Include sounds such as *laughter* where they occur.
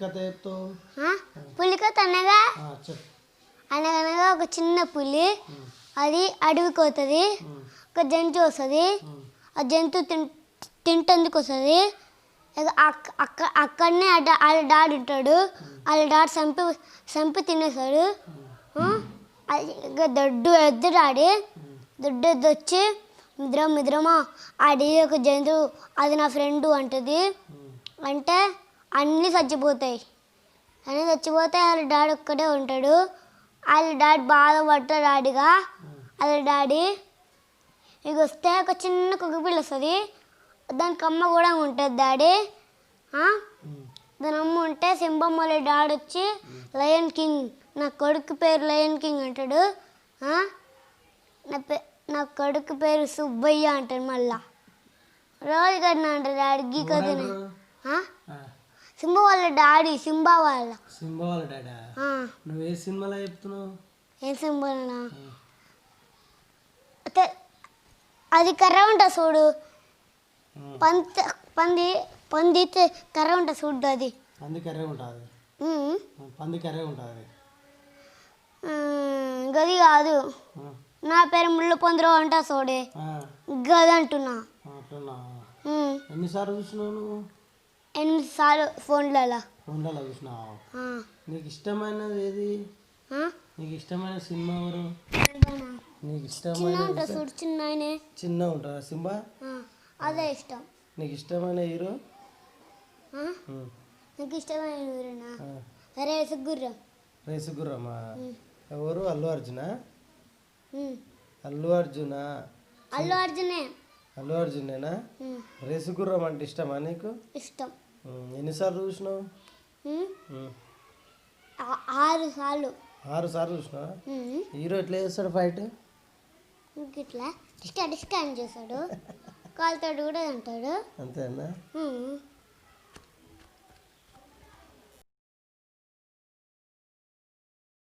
కథ చెప్తావు? ఆ? పులి కథ అనగా అనగనగా ఒక చిన్న పులి అది అడవికి పోతుంది ఒక జంతువు వస్తుంది ఆ జంతువు తింటందుకు వస్తుంది. అక్క అక్క అక్కడనే వాళ్ళ డాడీ ఉంటాడు. వాళ్ళ డాడీ చంపి చంపి తినేస్తాడు. దొడ్డు ఎద్దు డాడీ ఉమ్, దొడ్డు ఎద్దు వచ్చి మిద్రం మిద్రమా ఆడి ఒక జంతువు అది నా ఫ్రెండ్ అంటది. అంటే అన్నీ చచ్చిపోతాయి. అన్నీ చచ్చిపోతాయి వాళ్ళ డాడీ ఒక్కడే ఉంటాడు. వాళ్ళ డాడీ బాధపడతాడు డాడీగా వాళ్ళ డాడీ ఇక వస్తే ఒక చిన్న కుక్కపిల్ల వస్తుంది. దానికి అమ్మ కూడా ఉంటుంది డాడీ. దాని అమ్మ ఉంటే సింబమ్మ వాళ్ళ డాడీ వచ్చి లయన్ కింగ్. నా కొడుకు పేరు లయన్ కింగ్ అంటాడు? నా పే నా కొడుకు పేరు సుబ్బయ్య అంటాడు మళ్ళా. రోజు కన్నా అంటారు డాడీ గీ కథని. ఎవరు? ఆ? ఆ, సింబా వాళ్ళ డాడీ సింబా వాళ్ళ. సింబా వాళ్ళ డాడా? ఆ, నువ్వు ఏ సినిమాలో చెప్తున్నావు? ఏం సింబోనా అది కర్ర ఉంటుంది చూడు పంత పంది పంది కర్ర ఉంటుంది చూడు అది. పంది కర్రే ఉంటుంది. పంది కర్రే ఉంటుంది గది కాదు. నా పేరు ముళ్ళు పొందరు అంటా చూడే ఆ, గది అంటున్నా. ఎన్నిసార్లు చూసినావు నువ్వు? ఎనిమిది సార్లు ఫోన్లలో? ఫోన్లలో చూసినావు? ఆ, నీకు ఇష్టమైనది ఏది? ఆ? నీకు ఇష్టమైన సినిమా ఎవరు? నీకు చిన్న ఇష్టమైన చూడు చిన్న ఆయనే. చిన్న ఉంటారా సింబా ఆ, అదే ఇష్టం. నీకు ఇష్టమైన హీరో? ఆ? నాకు ఇష్టమైన ఊరేనా గుర్రం రేసు గుర్రమా ఎవరు? అల్లు అర్జునా. అల్లు అర్జునా? అల్లు అర్జునే. అల్లు అర్జునేనా? రేసు గుర్రం అంటే ఇష్టమా నీకు? ఇష్టం. ఎన్నిసార్లు చూసినావు? ఆరు సార్లు. ఆరు సార్లు చూసినావా? ఉమ్, హీరో ఎట్లా చేస్తాడు ఫైట్ ఇట్లా డిస్కా డిస్కా అని చేస్తాడు. *laughs* కాలుతాడు కూడా అంటాడు అంతేనా?